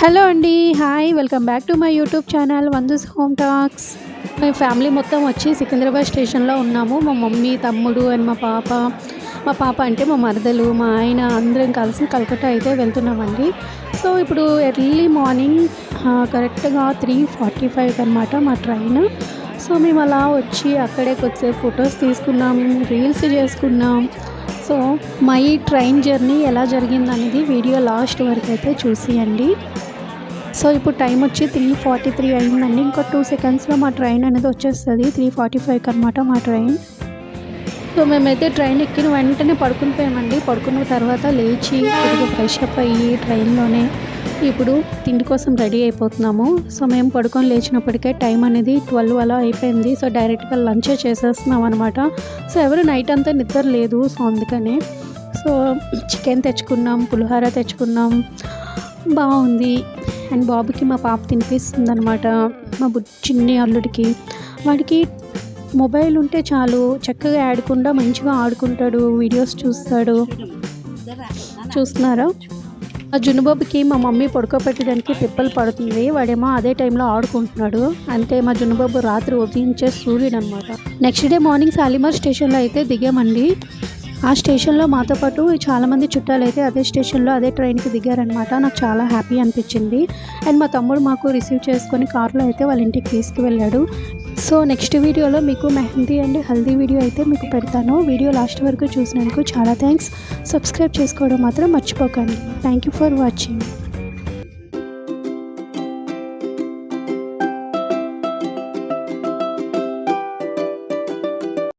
Hello అండి hi welcome back to my YouTube channel Vandus home talks. మేము family మొత్తం వచ్చి సికింద్రాబాద్ స్టేషన్లో ఉన్నాము. మా మమ్మీ తమ్ముడు అండ్ మా పాప. మా పాప అంటే మా మరదలు మా ఆయన అందరం కలిసి కలకత్తా అయితే వెళ్తున్నామండి. సో ఇప్పుడు ఎర్లీ మార్నింగ్ కరెక్ట్గా త్రీ ఫార్టీ ఫైవ్ అనమాట మా ట్రైన్. సో మేము అలా వచ్చి అక్కడే కొద్దిసేపు ఫొటోస్ తీసుకున్నాం రీల్స్ చేసుకున్నాం. సో మై ట్రైన్ జర్నీ ఎలా జరిగిందనేది వీడియో లాస్ట్ వరకు అయితే చూసియండి. సో ఇప్పుడు టైం వచ్చి త్రీ ఫార్టీ త్రీ అయిందండి. ఇంకో టూ సెకండ్స్లో మా ట్రైన్ అనేది వచ్చేస్తుంది. త్రీ ఫార్టీ ఫైవ్కి అనమాట మా ట్రైన్ సో మేమైతే ట్రైన్ ఎక్కిన వెంటనే పడుకుని పోయామండి. పడుకున్న తర్వాత లేచి తిరిగి ఫ్రెష్ అప్ అయ్యి ట్రైన్లోనే ఇప్పుడు తిండి కోసం రెడీ అయిపోతున్నాము. సో మేము పడుకొని లేచినప్పటికే టైం అనేది ట్వెల్వ్ అలా అయిపోయింది. సో డైరెక్ట్గా లంచే చేసేస్తున్నాం అనమాట సో ఎవరు నైట్ అంతా నిద్ర లేదు. సో అందుకనే సో చికెన్ తెచ్చుకున్నాం పులిహోర తెచ్చుకున్నాం. బాగుంది. అండ్ బాబుకి మా పాప తినిపిస్తుంది అనమాట మా బు చిన్ని అల్లుడికి. వాడికి మొబైల్ ఉంటే చాలు చక్కగా ఆడకుండా మంచిగా ఆడుకుంటాడు వీడియోస్ చూస్తాడు. చూస్తున్నారా? ఆ జున్నుబాబుకి మా మమ్మీ పడుకోబెట్టడానికి తిప్పలు పడుతుంది. వాడేమో అదే టైంలో ఆడుకుంటున్నాడు. అంతే మా జునుబాబు రాత్రి ఉదయించే సూర్యుడు అనమాట నెక్స్ట్ డే మార్నింగ్ సాలిమార్ స్టేషన్లో అయితే దిగామండి. ఆ స్టేషన్లో మాతో పాటు చాలామంది చుట్టాలు అయితే అదే స్టేషన్లో అదే ట్రైన్కి దిగారనమాట నాకు చాలా హ్యాపీ అనిపించింది. అండ్ మా తమ్ముడు మాకు రిసీవ్ చేసుకొని కార్లో అయితే వాళ్ళ ఇంటికి తీసుకువెళ్ళాడు. సో నెక్స్ట్ వీడియోలో మీకు మెహందీ అండ్ హల్దీ వీడియో అయితే మీకు పెడతాను. వీడియో లాస్ట్ వరకు చూసినందుకు చాలా థ్యాంక్స్. సబ్స్క్రైబ్ చేసుకోవడం మాత్రం మర్చిపోకండి. Thank you for watching.